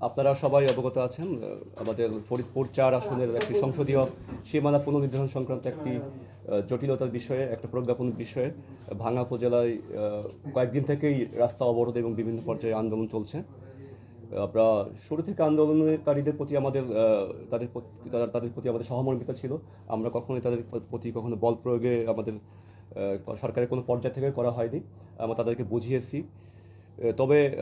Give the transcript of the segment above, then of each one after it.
আপনারা সবাই অবগত আছেন আমাদের ফরিদপুর চার আসনের একটি সংসদীয় সীমানা পুনর্নির্ধারণ সংক্রান্ত একটি জটিলতার বিষয়ে, একটা প্রজ্ঞাপন বিষয়ে ভাঙা উপজেলায় কয়েকদিন থেকেই রাস্তা অবরোধ এবং বিভিন্ন পর্যায়ে আন্দোলন চলছে। আমরা শুরু থেকে আন্দোলনকারীদের প্রতি আমাদের তাদের তাদের- প্রতি আমাদের সহমর্মিতা ছিল। আমরা কখনোই তাদের প্রতি কখনো বল প্রয়োগে আমাদের সরকারের কোনো পর্যায় থেকে করা হয়নি। আমরা তাদেরকে বুঝিয়েছি। তবে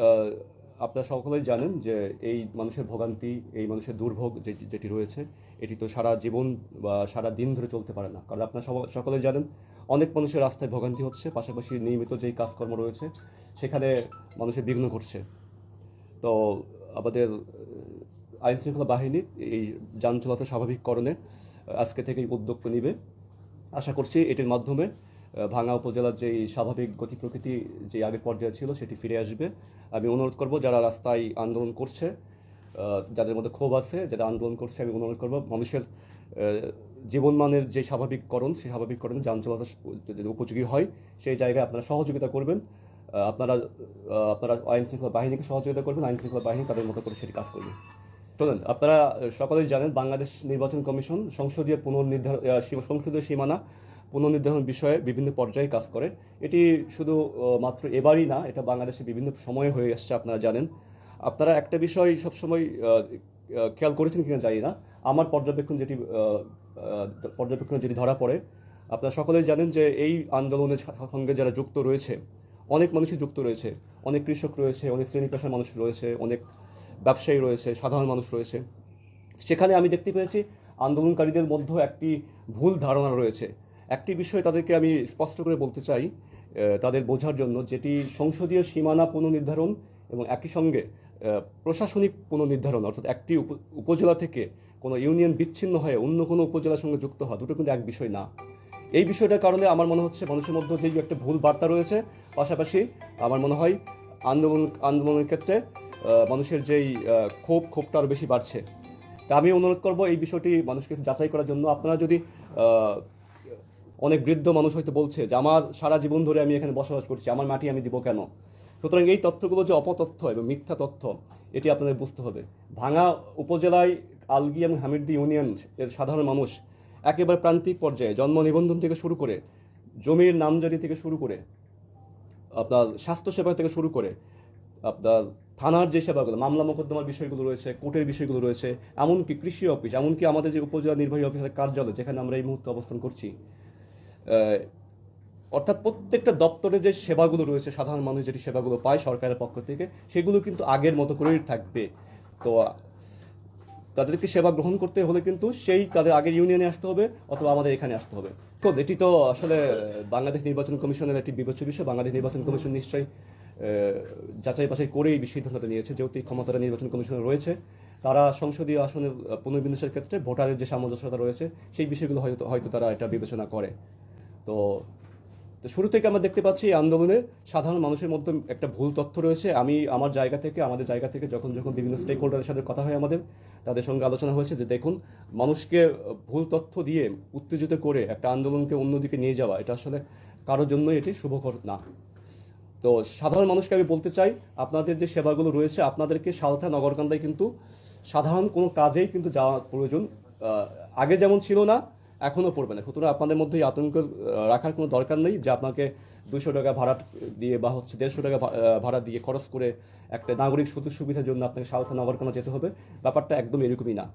আপনারা সকলেই জানেন যে এই মানুষের ভোগান্তি, এই মানুষের দুর্ভোগ যেটি রয়েছে, এটি তো সারা জীবন বা সারা দিন ধরে চলতে পারে না। কারণ আপনারা সকলেই জানেন, অনেক মানুষের রাস্তায় ভোগান্তি হচ্ছে, পাশাপাশি নিয়মিত যেই কাজকর্ম রয়েছে, সেখানে মানুষের বিঘ্ন ঘটছে। তো আমাদের আইন শৃঙ্খলা বাহিনী এই যান চলাচল স্বাভাবিককরণে আজকে থেকেই উদ্যোগ নিবে। আশা করছি এটির মাধ্যমে ভাঙা উপজেলার যেই স্বাভাবিক গতি প্রকৃতি যে আগের পর্যায়ে ছিল, সেটি ফিরে আসবে। আমি অনুরোধ করব, যারা রাস্তায় আন্দোলন করছে যাদের মধ্যে ক্ষোভ আছে, যারা আন্দোলন করছে, আমি অনুরোধ করব, মানুষের জীবনমানের যে স্বাভাবিককরণ, সেই স্বাভাবিককরণে যান চলাচল উপযোগী হয়, সেই জায়গায় আপনারা সহযোগিতা করবেন। আপনারা আপনারা আইন শৃঙ্খলা বাহিনীকে সহযোগিতা করবেন, আইন শৃঙ্খলা বাহিনী তাদের মতো করে সেটি কাজ করবে। শোনেন, আপনারা সকলেই জানেন, বাংলাদেশ নির্বাচন কমিশন সংসদীয় পুনর্নির্ধারণ সংসদীয় সীমানা পুনর্নির্ধারণ বিষয়ে বিভিন্ন পর্যায়ে কাজ করে এটি শুধু মাত্র এবারই না, এটা বাংলাদেশে বিভিন্ন সময়ে হয়ে আসছে আপনারা জানেন। আপনারা একটা বিষয় সবসময় খেয়াল করেছেন কিনা জানি না। আমার পর্যবেক্ষণ যেটি পর্যবেক্ষণ যেটি ধরা পড়ে, আপনারা সকলেই জানেন যে এই আন্দোলনের সঙ্গে যারা যুক্ত রয়েছে, অনেক মানুষই যুক্ত রয়েছে। অনেক কৃষক রয়েছে, অনেক শ্রেণি পেশার মানুষ রয়েছে, অনেক ব্যবসায়ী রয়েছে, সাধারণ মানুষ রয়েছে। সেখানে আমি দেখতে পেয়েছি, আন্দোলনকারীদের মধ্যে একটি ভুল ধারণা রয়েছে। একটি বিষয় তাদেরকে আমি স্পষ্ট করে বলতে চাই তাদের বোঝার জন্য, যেটি সংসদীয় সীমানা পুনর্নির্ধারণ এবং একই সঙ্গে প্রশাসনিক পুনর্নির্ধারণ, অর্থাৎ একটি উপ- উপজেলা থেকে কোনো ইউনিয়ন বিচ্ছিন্ন হয়ে অন্য কোনো উপজেলার সঙ্গে যুক্ত হওয়া, দুটো কিন্তু এক বিষয় না। এই বিষয়টার কারণে আমার মনে হচ্ছে মানুষের মধ্যে যে একটা ভুল বার্তা রয়েছে, পাশাপাশি আমার মনে হয় আন্দোলন, আন্দোলনের ক্ষেত্রে মানুষের যেই ক্ষোভ, ক্ষোভটা আরও বেশি বাড়ছে। তা আমি অনুরোধ করব এই বিষয়টি মানুষকে যাচাই করার জন্য। আপনারা যদি অনেক বৃদ্ধ মানুষ হয়তো বলছে যে, আমার সারা জীবন ধরে আমি এখানে বসবাস করছি, আমার মাটি আমি দিব কেন? সুতরাং এই তথ্যগুলো যে অপতথ্য এবং মিথ্যা তথ্য, এটি আপনাদের বুঝতে হবে। ভাঙা উপজেলায় আলগি এবং হামিরদি ইউনিয়ন এর সাধারণ মানুষ একেবারে প্রান্তিক পর্যায়ে জন্ম নিবন্ধন থেকে শুরু করে, জমির নামজারি থেকে শুরু করে, আপনার স্বাস্থ্যসেবা থেকে শুরু করে, আপনার থানার যে সেবাগুলো, মামলা মোকদ্দমার বিষয়গুলো রয়েছে, কোর্টের বিষয়গুলো রয়েছে, এমনকি কৃষি অফিস, এমনকি আমাদের যে উপজেলা নির্বাহী অফিসের কার্যালয় যেখানে আমরা এই মুহূর্তে অবস্থান করছি অর্থাৎ প্রত্যেকটা দপ্তরে যে সেবাগুলো রয়েছে, সাধারণ মানুষ যেটি সেবাগুলো পায় সরকারের পক্ষ থেকে, সেগুলো কিন্তু আগের মতো করেই থাকবে। তো, তাদেরকে সেবা গ্রহণ করতে হলে কিন্তু সেই তাদের আগের ইউনিয়নে আসতে হবে অথবা আমাদের এখানে আসতে হবে। তো এটি তো আসলে বাংলাদেশ নির্বাচন কমিশনের একটি বিবেচ্য বিষয়। বাংলাদেশ নির্বাচন কমিশন নিশ্চয়ই যাচাই বাছাই করেই সিদ্ধান্তটা নিয়েছে, যেহেতু ক্ষমতাটা নির্বাচন কমিশনের রয়েছে। তারা সংসদীয় আসনের পুনর্বিন্যাসের ক্ষেত্রে ভোটারের যে সামঞ্জস্যতা রয়েছে, সেই বিষয়গুলো হয়তো হয়তো তারা এটা বিবেচনা করে। তো তো শুরু থেকে আমরা দেখতে পাচ্ছি এই আন্দোলনে সাধারণ মানুষের মধ্যে একটা ভুল তথ্য রয়েছে। আমি আমার জায়গা থেকে, আমাদের জায়গা থেকে যখন যখন বিভিন্ন স্টেক হোল্ডারের সাথে কথা হয় আমাদের, তাদের সঙ্গে আলোচনা হয়েছে যে দেখুন, মানুষকে ভুল তথ্য দিয়ে উত্তেজিত করে একটা আন্দোলনকে অন্যদিকে নিয়ে যাওয়া, এটা আসলে কারোর জন্যই এটি শুভকর না। তো সাধারণ মানুষকে আমি বলতে চাই, আপনাদের যে সেবাগুলো রয়েছে, আপনাদেরকে সালথা নগরকান্দায় কিন্তু সাধারণ কোনো কাজেই কিন্তু যাওয়া প্রয়োজন। আগে যেমন ছিল না এখনও পড়বে না। সুতরাং আপনাদের মধ্যে আতঙ্ক রাখার কোনো দরকার নেই যে আপনাকে দুশো টাকা ভাড়া দিয়ে বা হচ্ছে দেড়শো টাকা ভাড়া দিয়ে খরচ করে একটা নাগরিক সুযোগ সুবিধার জন্য আপনাকে সালথা নগরকানা যেতে হবে। ব্যাপারটা একদম এরকমই না।